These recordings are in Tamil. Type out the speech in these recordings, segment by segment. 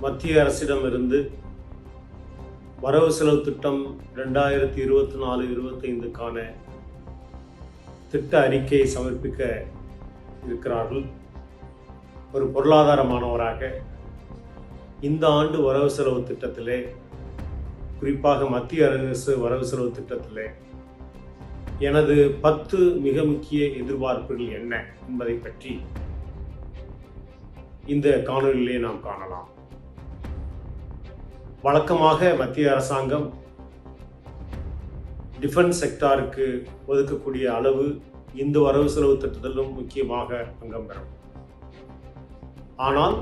மத்திய அரசிடமிருந்து வரவு செலவு திட்டம் ரெண்டாயிரத்தி இருபத்தி நாலு இருபத்தைந்துக்கான திட்ட அறிக்கையை சமர்ப்பிக்க இருக்கிறார்கள். ஒரு பொருளாதார மாணவராக இந்த ஆண்டு வரவு செலவு திட்டத்திலே குறிப்பாக மத்திய அரசு வரவு செலவு திட்டத்திலே எனது பத்து மிக முக்கிய எதிர்பார்ப்புகள் என்ன என்பதை பற்றி இந்த காணொலியிலே நாம் காணலாம். வழக்கமாக மத்திய அரசாங்கம் டிஃபென்ஸ் செக்டாருக்கு ஒதுக்கக்கூடிய அளவு இந்த வரவு செலவு திட்டத்திலும் முக்கியமாக அங்கம் பெறும். ஆனால்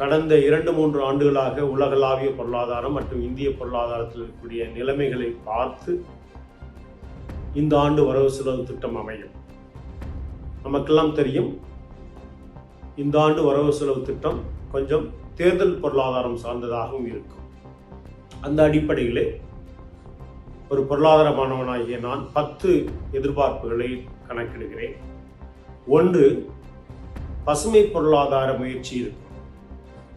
கடந்த இரண்டு மூன்று ஆண்டுகளாக உலகளாவிய பொருளாதாரம் மற்றும் இந்திய பொருளாதாரத்தில் இருக்கக்கூடிய நிலைமைகளை பார்த்து இந்த ஆண்டு வரவு செலவு திட்டம் அமையும். நமக்கெல்லாம் தெரியும் இந்த ஆண்டு வரவு செலவு திட்டம் கொஞ்சம் தேர்தல் பொருளாதாரம் சார்ந்ததாகவும் இருக்கும். அந்த அடிப்படையிலே ஒரு பொருளாதார மாணவனாகிய நான் பத்து எதிர்பார்ப்புகளை கணக்கிடுகிறேன். ஒன்று பசுமை பொருளாதார முயற்சி இருக்கும்.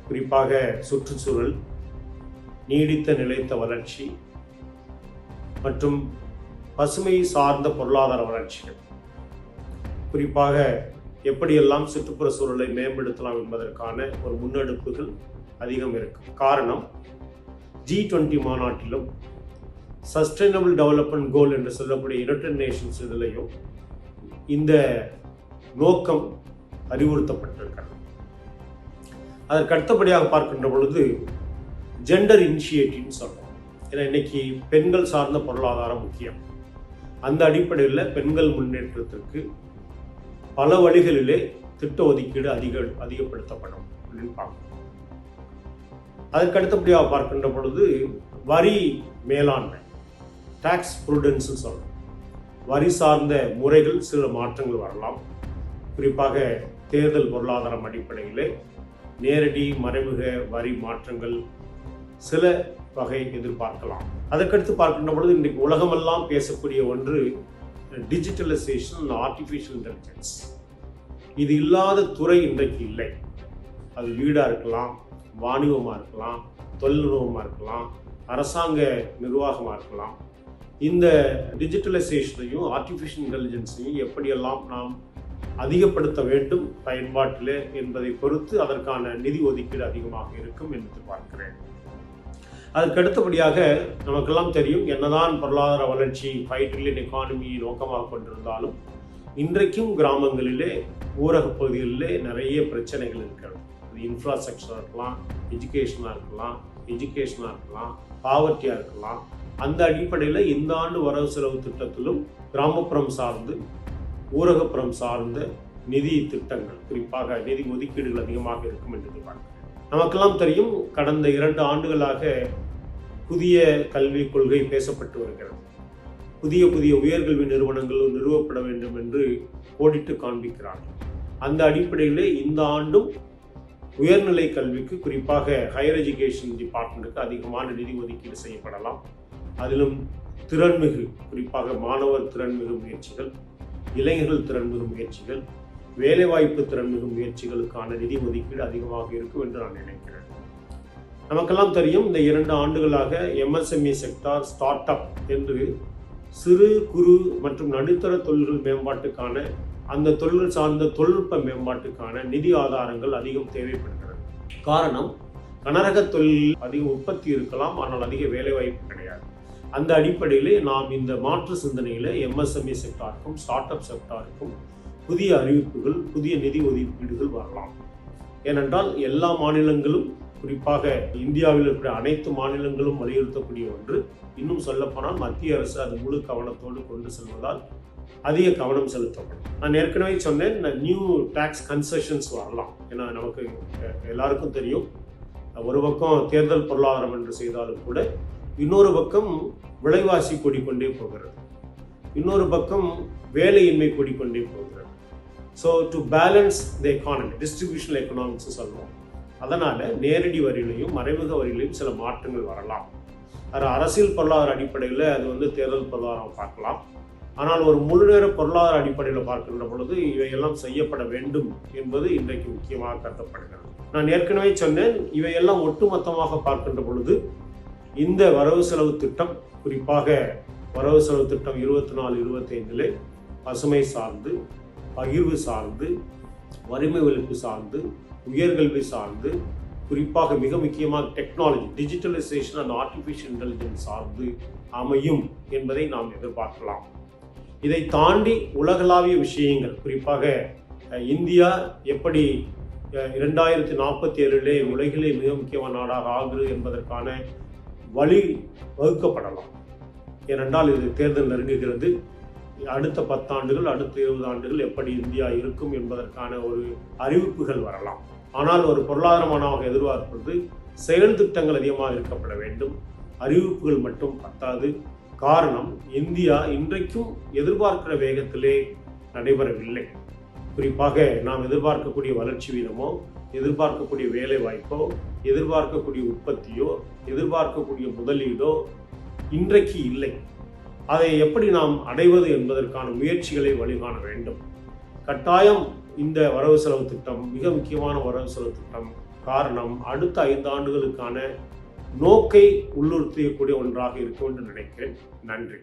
குறிப்பாக சுற்றுச்சூழல் நீடித்த நிலைத்த வளர்ச்சி மற்றும் பசுமை சார்ந்த பொருளாதார வளர்ச்சிகள். குறிப்பாக எப்படியெல்லாம் சுற்றுப்புற சூழலை மேம்படுத்தலாம் என்பதற்கான ஒரு முன்னெடுப்புகள் அதிகம் இருக்கு. காரணம் ஜி டுவெண்ட்டி மாநாட்டிலும் சஸ்டைனபிள் டெவலப்மெண்ட் கோல் என்று சொல்லக்கூடிய யுனைடெட் நேஷன்ஸ் இதிலையும் இந்த நோக்கம் அறிவுறுத்தப்பட்டிருக்கிறது. அதற்கு அடுத்தபடியாக பார்க்கின்ற பொழுது ஜெண்டர் இனிஷியேட்டிவ்னு சொல்கிறோம் ஏன்னா இன்னைக்கு பெண்கள் சார்ந்த பொருளாதாரம் முக்கியம். அந்த அடிப்படையில் பெண்கள் முன்னேற்றத்திற்கு பல வழிகளிலே திட்ட ஒதுக்கீடு அதிக அதிகப்படுத்தப்படும் அப்படின்னு பார்க்கணும். அதற்கு அடுத்தபடியாக பார்க்கின்ற பொழுது வரி மேலாண்மை டேக்ஸ் ப்ரூடன்ஸ் சொல்லணும் வரி சார்ந்த முறைகள் சில மாற்றங்கள் வரலாம். குறிப்பாக தேர்தல் பொருளாதாரம் அடிப்படையிலே நேரடி மறைமுக வரி மாற்றங்கள் சில வகை எதிர்பார்க்கலாம். அதற்கடுத்து பார்க்கின்ற பொழுது இன்றைக்கு உலகமெல்லாம் பேசக்கூடிய ஒன்று டிஜிட்டலைசேஷன் ஆர்டிஃபிஷியல் இன்டெலிஜென்ஸ் இது இல்லாத துறை இன்றைக்கு இல்லை. அது வீடாக இருக்கலாம் வாணிபமாக இருக்கலாம் தொழில்நுட்பமாக இருக்கலாம் அரசாங்க நிர்வாகமாக இருக்கலாம். இந்த டிஜிட்டலைசேஷனையும் ஆர்டிஃபிஷியல் இன்டெலிஜென்ஸையும் எப்படியெல்லாம் நாம் அதிகப்படுத்த வேண்டும் பயன்பாட்டில் என்பதை பொறுத்து அதற்கான நிதி ஒதுக்கீடு அதிகமாக இருக்கும் என்று பார்க்கிறேன். அதற்கு அடுத்தபடியாக நமக்கெல்லாம் தெரியும் என்னதான் பொருளாதார வளர்ச்சி ஃபைவ் ட்ரில்லியன் எக்கானமியை நோக்கமாக கொண்டிருந்தாலும் இன்றைக்கும் கிராமங்களிலே ஊரக பகுதிகளிலே நிறைய பிரச்சனைகள் இருக்கிறது. அது இன்ஃப்ராஸ்ட்ரக்சராக இருக்கலாம் எஜுகேஷனாக இருக்கலாம் எஜுகேஷனாக இருக்கலாம் பாவர்ட்டியாக இருக்கலாம். அந்த அடிப்படையில் இந்த ஆண்டு வரவு செலவு திட்டத்திலும் கிராமப்புறம் சார்ந்து ஊரகப்புறம் சார்ந்த நிதி திட்டங்கள் குறிப்பாக நிதி ஒதுக்கீடுகள் அதிகமாக இருக்கும் என்று எதிர்பார்க்கிறேன். நமக்கெல்லாம் தெரியும் கடந்த இரண்டு ஆண்டுகளாக புதிய கல்விக் கொள்கை பேசப்பட்டு வருகிறது. புதிய புதிய உயர்கல்வி நிறுவனங்கள் நிறுவப்பட வேண்டும் என்று கோடிட்டு காண்பிக்கிறார்கள். அந்த அடிப்படையிலே இந்த ஆண்டும் உயர்நிலை கல்விக்கு குறிப்பாக ஹையர் எஜுகேஷன் டிபார்ட்மெண்ட்டுக்கு அதிகமான நிதி ஒதுக்கீடு செய்யப்படலாம். அதிலும் திறன்மிகு குறிப்பாக மாணவர் திறன்மிகு முயற்சிகள் இளைஞர்கள் திறன்மிகு முயற்சிகள் வேலைவாய்ப்பு திறன்மிகு முயற்சிகளுக்கான நிதி ஒதுக்கீடு அதிகமாக இருக்கும் என்று நான் நினைக்கிறேன். நமக்கெல்லாம் தெரியும் இந்த இரண்டு ஆண்டுகளாக எம்எஸ்எம்இ செக்டார் ஸ்டார்ட் அப் என்று சிறு குறு மற்றும் நடுத்தர தொழில்கள் மேம்பாட்டுக்கான அந்த தொழில் சார்ந்த தொழில்நுட்ப மேம்பாட்டுக்கான நிதி ஆதாரங்கள் அதிகம் தேவைப்படுகிறது. காரணம் கனரக தொழில் அதிக உற்பத்தி இருக்கலாம் ஆனால் அதிக வேலைவாய்ப்பு கிடையாது. அந்த அடிப்படையிலே நாம் இந்த மாற்று சிந்தனையில் எம்எஸ்எம்இ செக்டாருக்கும் ஸ்டார்ட் அப் செக்டாருக்கும் புதிய அறிவிப்புகள் புதிய நிதி ஒதுக்கீடுகள் வரலாம். ஏனென்றால் எல்லா மாநிலங்களும் குறிப்பாக இந்தியாவில் இருக்கிற அனைத்து மாநிலங்களும் வலியுறுத்தக்கூடிய ஒன்று. இன்னும் சொல்லப்போனால் மத்திய அரசு அது முழு கவனத்தோடு கொண்டு செல்வதால் அதிக கவனம் செலுத்தப்படும். நான் ஏற்கனவே சொன்னேன் நியூ டேக்ஸ் கன்செஷன்ஸ் வரலாம். ஏன்னா நமக்கு எல்லாருக்கும் தெரியும் ஒரு பக்கம் தேர்தல் பொருளாதாரம் என்று செய்தாலும் கூட இன்னொரு பக்கம் விலைவாசி கூடிக்கொண்டே போகிறது. இன்னொரு பக்கம் வேலையின்மை கூடிக்கொண்டே போகிறது. So to balance the economy distributional economics சொல்லுவோம் அதனால் நேரடி வரியிலையும் மறைமுக வரியிலையும் சில மாற்றங்கள் வரலாம். அது அரசியல் பொருளாதார அடிப்படையில் அது வந்து தேர்தல் பொருளாதாரம் பார்க்கலாம். ஆனால் ஒரு முழு நேர பொருளாதார அடிப்படையில் பார்க்கின்ற பொழுது இவையெல்லாம் செய்யப்பட வேண்டும் என்பது இன்றைக்கு முக்கியமாக கருதப்படுகிறது. நான் ஏற்கனவே சொன்னேன் இவையெல்லாம் ஒட்டுமொத்தமாக பார்க்கின்ற பொழுது இந்த வரவு செலவு திட்டம் குறிப்பாக வரவு செலவு திட்டம் இருபத்தி நாலு இருபத்தைந்திலே பசுமை சார்ந்து பகிர்வு சார்ந்து வறுமை ஒழிப்பு சார்ந்து உயர்கல்வி சார்ந்து குறிப்பாக மிக முக்கியமாக technology digitalisation and artificial intelligence சார்ந்து அமையும் என்பதை நாம் எதிர்பார்க்கலாம். இதை தாண்டி உலகளாவிய விஷயங்கள் குறிப்பாக இந்தியா எப்படி இரண்டாயிரத்தி நாற்பத்தி ஏழிலே உலகிலே மிக முக்கியமான நாடாக ஆகுது என்பதற்கான வழி வகுக்கப்படலாம். ஏனென்றால் இது தேர்தல் நெருங்குகிறது. அடுத்த பத்தாண்டுகள் அடுத்த இருபது ஆண்டுகள் எப்படி இந்தியா இருக்கும் என்பதற்கான ஒரு அறிவிப்புகள் வரலாம். ஆனால் ஒரு பொருளாதாரமானமாக எதிர்பார்ப்பது செயல் திட்டங்கள் அதிகமாக இருக்கப்பட வேண்டும். அறிவிப்புகள் மட்டும் பத்தாது. காரணம் இந்தியா இன்றைக்கும் எதிர்பார்க்கிற வேகத்திலே நடைபெறவில்லை. குறிப்பாக நாம் எதிர்பார்க்கக்கூடிய வளர்ச்சி வீதமோ எதிர்பார்க்கக்கூடிய வேலை வாய்ப்போ எதிர்பார்க்கக்கூடிய உற்பத்தியோ எதிர்பார்க்கக்கூடிய முதலீடோ இன்றைக்கு இல்லை. அதை எப்படி நாம் அடைவது என்பதற்கான முயற்சிகளை வழிகாண வேண்டும். கட்டாயம் இந்த வரவு செலவு திட்டம் மிக முக்கியமான வரவு செலவு திட்டம் காரணம் அடுத்த ஐந்து ஆண்டுகளுக்கான நோக்கை உள்ளுறுத்தியக்கூடிய ஒன்றாக இருக்கும் என்று நினைக்கிறேன். நன்றி.